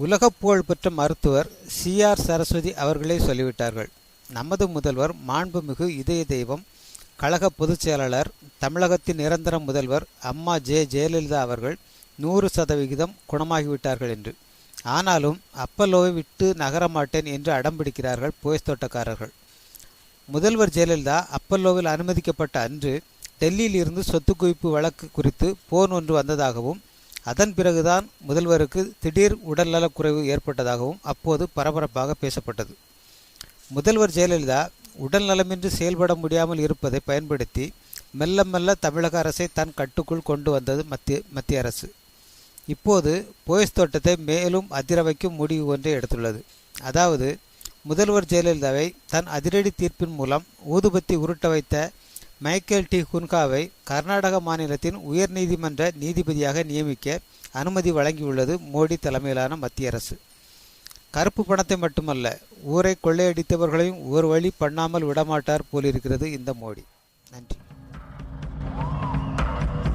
உலக புகழ்பெற்ற மருத்துவர் சி. ஆர். சரஸ்வதி அவர்களே சொல்லிவிட்டார்கள். நமது முதல்வர் மாண்புமிகு இதய தெய்வம் கழக பொதுச் செயலாளர் தமிழகத்தின் நிரந்தர முதல்வர் அம்மா ஜெ. ஜெயலலிதா அவர்கள் நூறு சதவிகிதம் குணமாகிவிட்டார்கள் என்று. ஆனாலும் அப்பல்லோவை விட்டு நகரமாட்டேன் என்று அடம்பிடிக்கிறார்கள் போயஸ் தோட்டக்காரர்கள். முதல்வர் ஜெயலலிதா அப்பல்லோவில் அனுமதிக்கப்பட்ட அன்று டெல்லியில் இருந்து சொத்து குவிப்பு வழக்கு குறித்து போன் ஒன்று வந்ததாகவும் அதன் பிறகுதான் முதல்வருக்கு திடீர் உடல்நலக்குறைவு ஏற்பட்டதாகவும் அப்போது பரபரப்பாக பேசப்பட்டது. முதல்வர் ஜெயலலிதா உடல் நலமின்றி செயல்பட முடியாமல் இருப்பதை பயன்படுத்தி மெல்ல மெல்ல தமிழக அரசை தன் கட்டுக்குள் கொண்டு வந்தது மத்திய மத்திய அரசு. இப்போது போயஸ் தோட்டத்தை மேலும் அதிர வைக்கும் முடிவு ஒன்றை எடுத்துள்ளது. அதாவது முதல்வர் ஜெயலலிதாவை தன் அதிரடி தீர்ப்பின் மூலம் ஊதுபத்தி உருட்ட வைத்த மைக்கேல் டி. குன்காவை கர்நாடக மாநிலத்தின் உயர்நீதிமன்ற நீதிபதியாக நியமிக்க அனுமதி வழங்கியுள்ளது மோடி தலைமையிலான மத்திய அரசு. கருப்பு பணத்தை மட்டுமல்ல ஊரை கொள்ளையடித்தவர்களையும் ஒரு வழி பண்ணாமல் விடமாட்டார் போலிருக்கிறது இந்த மோடி. நன்றி.